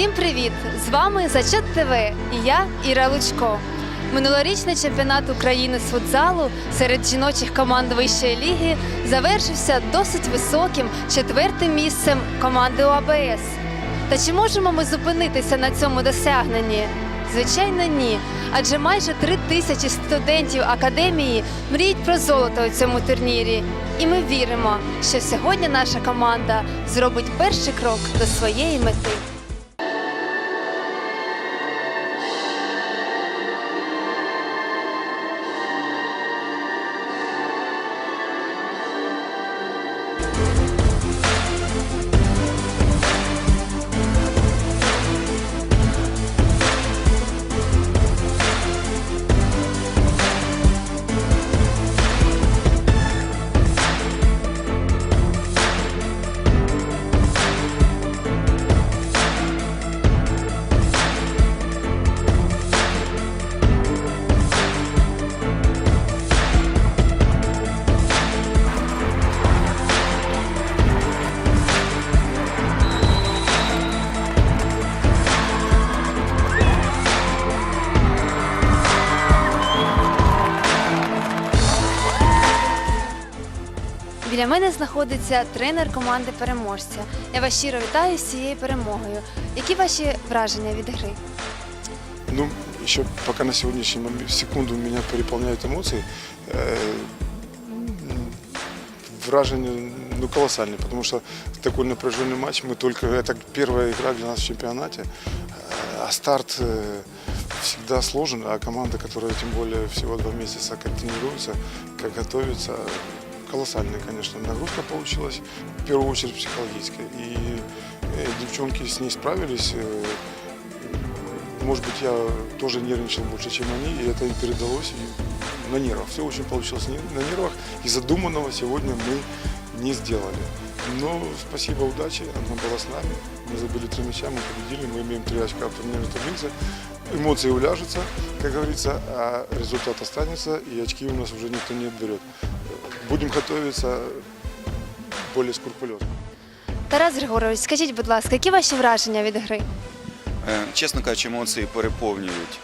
Всім привіт! З вами Зачет ТВ і я Іра Лучко. Минулорічний чемпіонат України з футзалу серед жіночих команд вищої ліги завершився досить високим четвертим місцем команди ОАБС. Та чи можемо ми зупинитися на цьому досягненні? Звичайно, ні. Адже майже три тисячі студентів академії мріють про золото у цьому турнірі. І ми віримо, що сьогодні наша команда зробить перший крок до своєї мети. Біля мене знаходиться тренер команди переможця. Я вас щиро вітаю з цією перемогою. Які ваші враження від гри? Ну, еще пока на сегодняшний момент, секунду меня переполняют эмоции. Э, м, Вражение ну, колоссальное, потому что такой напряженный матч. Мы только это первая игра для нас в чемпионате. Э, А старт э, всегда сложен, а команда, которая тем более всего два месяца как тренируется, как готовится, колоссальная, конечно, нагрузка получилась, в первую очередь психологическая. И э, девчонки с ней справились. э, может быть, я тоже нервничал больше, чем они, и это им передалось и на нервах. Все очень получилось на нервах, и задуманного сегодня мы не сделали. Но спасибо удачи, она была с нами. Мы забили три мяча, мы победили, мы имеем три очка в турнирной таблице. Эмоции уляжутся, как говорится, а результат останется, и очки у нас уже никто не отберет. Будем готовиться более скрупулезно. Тарас Григорович, скажіть, будь ласка, які ваші враження від гри? Е, Чесно кажучи, емоції переповнюють.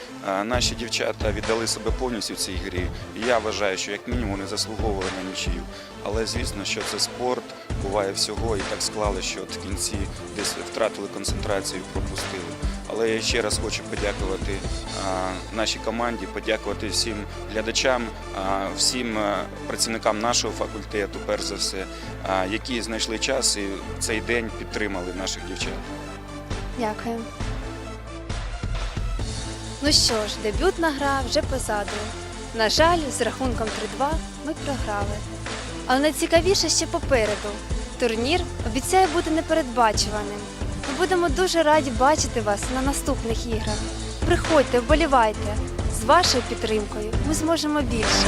Наші дівчата віддали себе повністю в цій грі. І я вважаю, що як мінімум вони заслуговували на нічию. Але звісно, що це спорт, буває всього, і так склали, що в кінці десь втратили концентрацію, пропустили. Але я ще раз хочу подякувати нашій команді, подякувати всім глядачам, всім е, працівникам нашого факультету, перш за все, які знайшли час і цей день підтримали наших дівчат. Дякую. Ну що ж, дебютна гра вже позаду. На жаль, з рахунком 3-2 ми програли. Але найцікавіше ще попереду. Турнір обіцяє бути непередбачуваним. Ми будемо дуже раді бачити вас на наступних іграх. Приходьте, вболівайте. З вашою підтримкою ми зможемо більше.